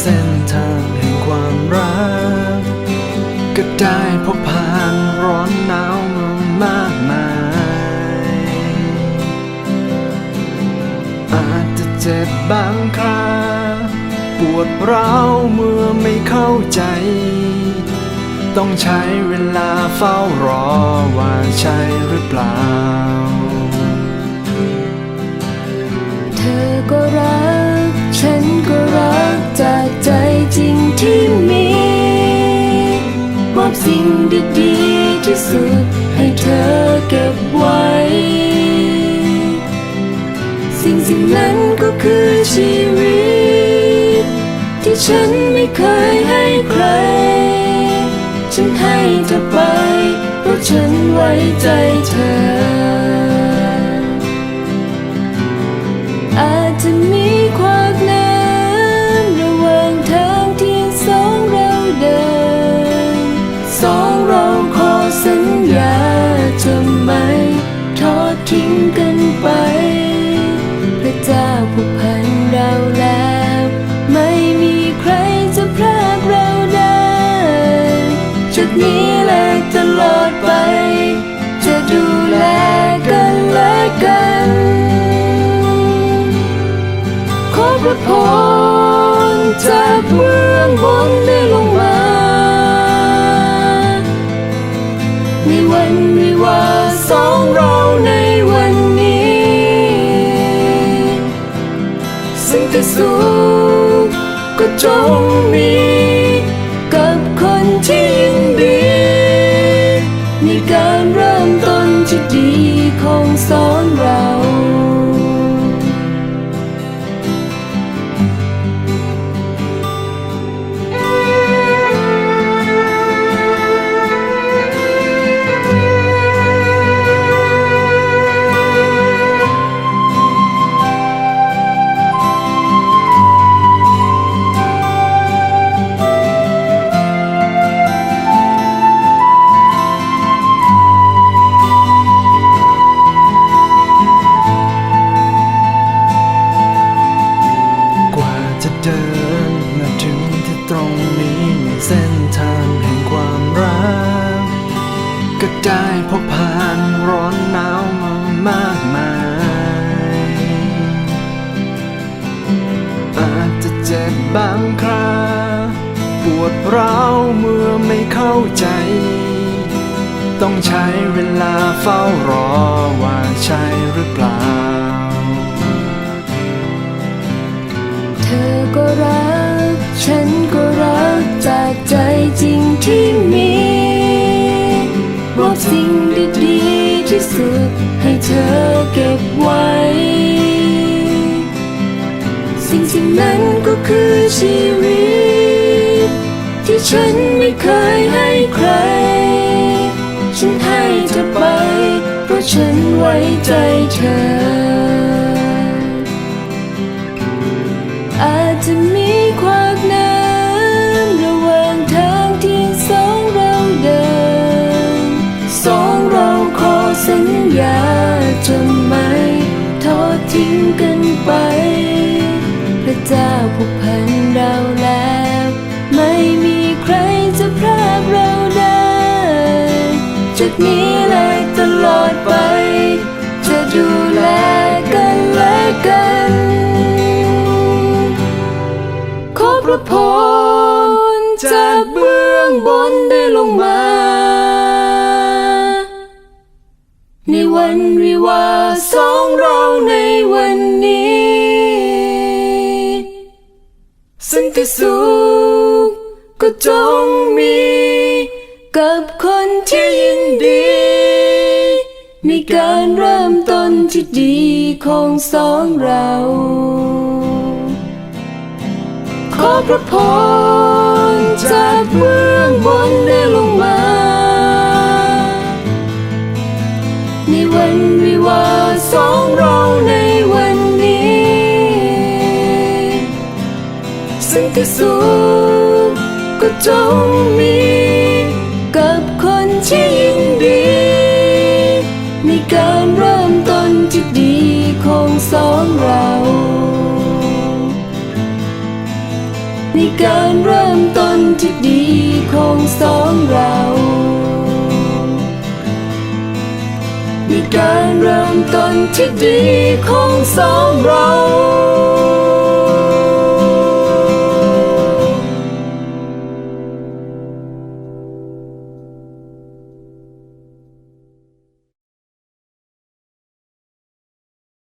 เส้นทางแห่งความรัก ก็ได้พบผ่านร้อนหนาวมามากมาย อาจจะเจ็บบางคราปวดร้าวเมื่อไม่เข้าใจ ต้องใช้เวลาเฝ้ารอว่าใช่หรือเปล่า เธอก็รัก ฉันก็รักจากใจจริงที่มีมอบสิ่งดีๆที่สุดให้เธอเก็บไว้ สิ่งสิ่งนั้นก็คือชีวิต ที่ฉันไม่เคยให้ใคร ฉันให้เธอไปเพราะฉันไว้ใจเธอ จากเมืองบนได้ลงมาในวันวิวาสองเราในวันนี้สิ่งที่สุขก็จงมี กับคนที่ นี้ในเส้นทางแห่งความรัก ก็ได้พบผ่านร้อนหนาวมามากมาย อาจจะเจ็บบางครา ปวดร้าวเมื่อไม่เข้าใจ ต้องใช้เวลาเฝ้ารอ สิ่งดีๆที่สุดให้เธอเก็บไว้ สิ่งสิ่งนั้นก็คือชีวิต ที่ฉันไม่เคยให้ใคร ฉันให้เธอไป เพราะฉันไว้ใจเธอ พระพรจากเบื้องบนได้ลงมา ในวันวิวาสองเราในวันนี้ซึ่งที่สุขก็จงมีกับคนที่ยินดี ในการเริ่มต้นที่ดีของสองเรา พระพรจากเมืองบนได้ลงมา ในวันวิวาสองเราในวันนี้ ซึ่งที่สุขก็จงมีกับคนที่ยินดี ในการเริ่มต้นที่ดีของสองเรา ในกการเริ่มต้นที่ดีของสองเรามีการเริ่มต้นที่ดีของสองเรา